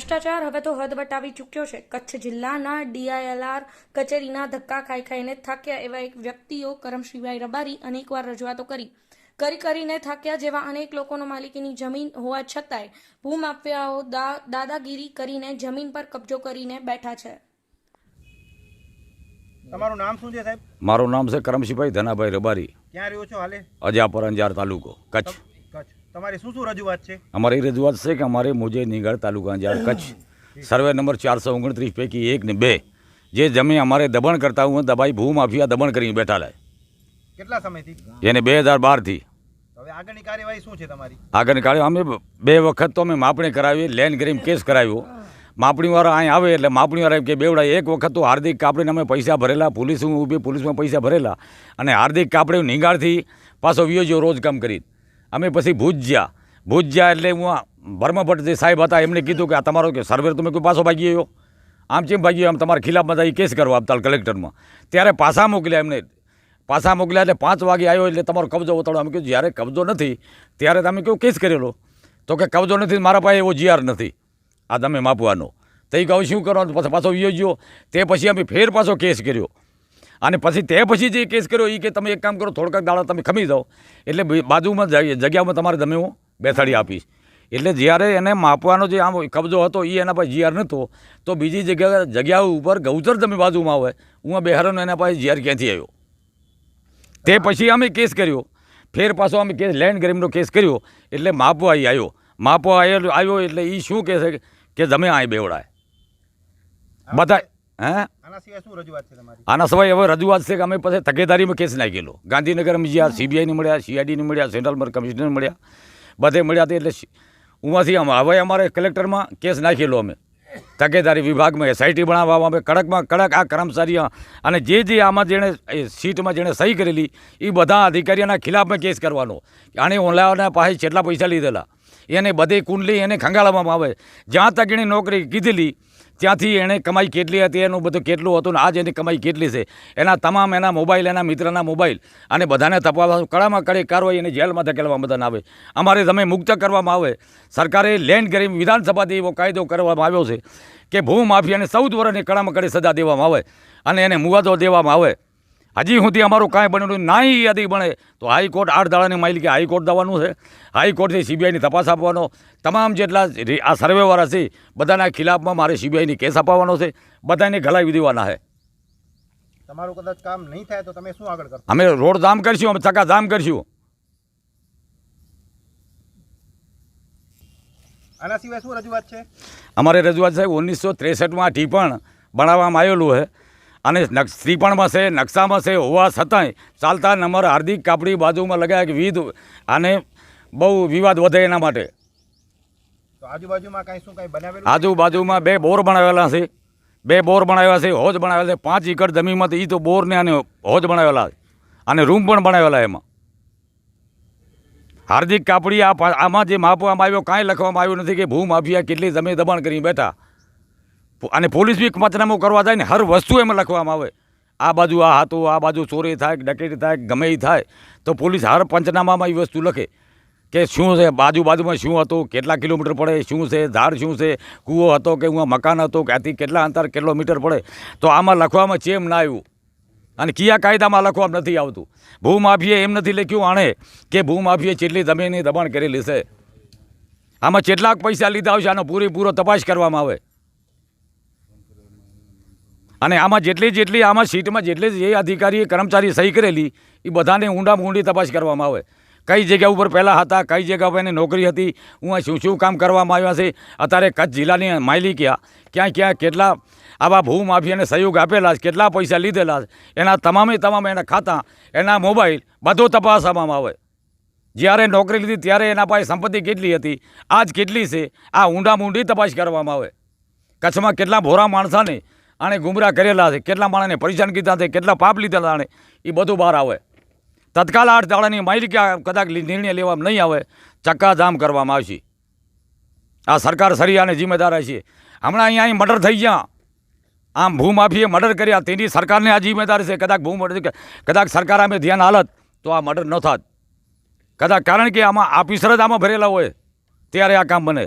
ભ્રષ્ટાચાર હવે તો હદ વટાવી ચૂક્યો છે. કચ્છ જિલ્લાના ડીઆઈએલઆર કચેરીના ધક્કા ખાઈ ખાઈને થાક્યા એવા એક વ્યક્તિઓ કરમશીભાઈ રબારી અનેકવાર રજૂઆતો કરી. કરી કરીને થાક્યા જેવા અનેક લોકોનો માલિકીની જમીન હોવા છતાંય ભૂમાફિયાઓ દાદાગીરી કરીને જમીન પર કબજો કરીને બેઠા છે. તમારું નામ શું છે સાહેબ? મારું નામ છે કરમશીભાઈ ધનાભાઈ રબારી. ક્યાં રહ્યો છો હાલે? અજાપર અંજાર તાલુકો કચ્છ કચ્છ. તમારી શું શું રજૂઆત છે? અમારી રજૂઆત છે કે અમારે મોજે નિગાળ તાલુકા અંજાર કચ્છ. સર્વે નંબર ચારસો ઓગણત્રીસ પૈકી એક ને બે. જે જમીન અમારે દબાણ કરતા હું દબાઈ ભૂ માફિયા દબાણ કરીને બેઠા લાય. કેટલા સમયથી? એને બે હજાર બારથી હવે આગળની કાર્યવાહી શું છે તમારી? આગળની કાળે અમે બે વખત તો અમે માપણી કરાવી લેન્ડ ગ્રીમ કેસ કરાવ્યો. માપણીવાળા અહીં આવે એટલે માપણીવાળા કે બેવડા એક વખત તો હાર્દિક કાપડીને અમે પૈસા ભરેલા પોલીસ ઊભી પોલીસમાં પૈસા ભરેલા. અને હાર્દિક કાપડી નિગાળથી પાછો વિયો રોજ કામ કરી. અમે પછી ભુજ ગયા ભુજ ગયા એટલે હું ભરમાભટ્ટ જે સાહેબ હતા એમને કીધું કે આ તમારો કે સર્વેર તમે કોઈ પાછો ભાગી ગયો આમ ચેમ ભાગી આમ તમારા ખિલાફમાં એ કેસ કરવા આપતા કલેક્ટરમાં. ત્યારે પાછા મોકલ્યા એમને. પાછા મોકલ્યા એટલે પાંચ વાગે આવ્યો એટલે તમારો કબજો ઉતાડો અમે કીધું જ્યારે કબજો નથી. ત્યારે તમે કેવો કેસ કરેલો. તો કે, કબજો નથી મારા પાસે એવો જીઆર નથી. આ તમે માપવાનો. તો એ કહું શું કરવાનું? પછી પાછો વિયો ગયો તે પછી અમે ફેર પાછો કેસ કર્યો. અને પછી તે પછી જે કેસ કર્યો એ કે તમે એક કામ કરો થોડાક દાડા તમે ખમી જાઓ. એટલે બાજુમાં જગ્યામાં તમારે તમે હું બેસાડી આપીશ. એટલે જ્યારે એને માપવાનો જે આમ કબજો હતો એ એના પાસે જીઆર નહોતો તો બીજી જગ્યા જગ્યા ઉપર ગૌચર તમે બાજુમાં આવે હું બેહારનો એના પાસે જીઆર ક્યાંથી આવ્યો? તે પછી અમે કેસ કર્યો. ફેર પાછો અમે કેસ લેન્ડ ગ્રેમનો કેસ કર્યો એટલે માપવા અહીં આવ્યો. માપવા આવ્યો આવ્યો એટલે એ શું કહે છે કે તમે અહીં બેવડાય. બધા હે? આના સિવાય આના હવે રજૂઆત છે કે અમે પછી તકેદારીમાં કેસ નાખેલો. ગાંધીનગર અમે જ્યાં સીબીઆઈને મળ્યા સીઆઈડીને મળ્યા સેન્ટ્રલ કમિશનર મળ્યા બધે મળ્યા તે એટલે ઉમાંથી હવે અમારે કલેક્ટરમાં કેસ નાખેલો અમે. તકેદારી વિભાગમાં એસઆઈટી બનાવવા અમે કડકમાં કડક આ કર્મચારીઓ અને જે જે આમાં જેણે સીટમાં જેણે સહી કરેલી એ બધા અધિકારીઓના ખિલાફમાં કેસ કરવાનો. આણે ઓનલાઈનના પાસે જેટલા પૈસા લીધેલા. એને બધે કુંડલી એને ખંગાળવામાં આવે. જ્યાં તક એણે નોકરી કીધેલી ત્યાંથી એણે કમાઈ કેટલી હતી, એનું બધું કેટલું હતું ને આજ એની કમાઈ કેટલી છે. એના તમામ એના મોબાઈલ, એના મિત્રના મોબાઈલ અને બધાને તપાવવા કડામાં કડી કાર્યવાહી એને જેલમાં ધકેલવામાં બધાને આવે. અમારે તમે મુક્ત કરવામાં આવે. સરકારે લેન્ડ કરી વિધાનસભાથી એવો કાયદો કરવામાં આવ્યો છે કે ભૂમાફિયાને ચૌદ વર્ષની કડામાં કડી સજા દેવામાં આવે અને એને મુવાદો દેવામાં આવે. હજી સુધી અમારું કાંઈ બન્યું નાઈ યાદી બને. તો હાઈકોર્ટ આઠ દાડાની માઇલ કે હાઈકોર્ટ દવાનું છે. હાઈકોર્ટથી સીબીઆઈની તપાસ આપવાનો. તમામ જેટલા આ સર્વેવાળા છે બધાના ખિલાફમાં મારે સીબીઆઈની કેસ અપાવવાનો છે. બધાને ગલાવી દેવાના છે. તમારું કદાચ કામ નહીં થાય તો તમે શું આગળ કરશો? અમે રોડ જામ કરીશું અમે ચકા જામ કરીશું. આના સિવાય શું રજૂઆત છે? અમારે રજૂઆત સાહેબ ઓગણીસો ત્રેસઠમાં ટીપણ બનાવવામાં આવેલું છે. અને શ્રીપણમાં છે નકશામાં છે હોવા છતાંય ચાલતા નંબર હાર્દિક કાપડી બાજુમાં લગાવ્યા કે વિધ આને બહુ વિવાદ વધે એના માટે. આજુબાજુમાં બે બોર બનાવેલા છે. બે બોર બનાવ્યા છે હોજ બનાવેલા છે. પાંચ એકર જમીનમાં એ તો બોરને અને હોજ બનાવેલા છે. અને રૂમ પણ બનાવેલા એમાં. હાર્દિક કાપડી આ આમાં જે માપવામાં આવ્યો કાંઈ લખવામાં આવ્યું નથી કે ભૂમાફિયા કેટલી જમીન દબાણ કરી બેઠા. અને પોલીસ બી પંચનામું કરવા જાય ને, હર વસ્તુ એમાં લખવામાં આવે. આ બાજુ આ હતું, આ બાજુ ચોરી થાય ડકેટી થાય ગમે થાય, તો પોલીસ હર પંચનામામાં એ વસ્તુ લખે. કે શું છે, બાજુ બાજુમાં શું હતું, કેટલા કિલોમીટર પડે, શું છે, ઝાડ શું છે, કૂવો હતો કે હું મકાન હતો, કે આથી કેટલા અંતર, કેટલો મીટર પડે. તો આમાં લખવામાં ચેમ ના આવ્યું? અને કયા કાયદામાં લખવામાં નથી આવતું? ભૂમાફીએ એમ નથી લખ્યું આણે કે ભૂમાફીએ જેટલી જમીનની દબાણ કરેલી છે આમાં કેટલાક પૈસા લીધા હોય છે આનો પૂરેપૂરો તપાસ કરવામાં આવે. અને આમાં જેટલી જેટલી આમાં સીટમાં જેટલી જે અધિકારીએ કર્મચારી સહી કરેલી એ બધાને ઊંડામાં ઊંડી તપાસ કરવામાં આવે. કઈ જગ્યા ઉપર પહેલાં હતા, કઈ જગ્યા પર એની નોકરી હતી, હું શું શું કામ કરવામાં આવ્યા છે? અત્યારે કચ્છ જિલ્લાની માયલી ક્યાં? ક્યાં ક્યાં કેટલા આવા ભૂમાફિયાને સહયોગ આપેલા છે, કેટલા પૈસા લીધેલા છે? એના તમામે તમામ એના ખાતા, એના મોબાઈલ, બધું તપાસવામાં આવે. જ્યારે નોકરી લીધી ત્યારે એના પાસે સંપત્તિ કેટલી હતી? આજ કેટલી છે? આ ઊંડામાં ઊંડી તપાસ કરવામાં આવે. કચ્છમાં કેટલા ભોરા માણસાને આણે ગુમરાહ કરેલા છે, કેટલા માણસને પરેશાન કીધા છે, કેટલા પાપ લીધેલા આણે એ બધું બહાર આવે. તત્કાલ આઠ દાડાની માહિતી કદાચ નિર્ણય લેવામાં નહીં આવે, ચક્કાજામ કરવામાં આવશે. આ સરકાર સરિયાને જિમ્મેદાર છે હમણાં અહીંયા અહીં મર્ડર થઈ ગયા. આમ ભૂમાફીએ મર્ડર કર્યા, તેની સરકારને આ જિમ્મેદાર છે. કદાચ ભૂ મર્ડર કદાચ સરકાર અમે ધ્યાન હાલત, તો આ મર્ડર ન થાત. કદાચ કારણ કે આમાં ઓફિસર જ આમાં ભરેલા હોય, ત્યારે આ કામ બને.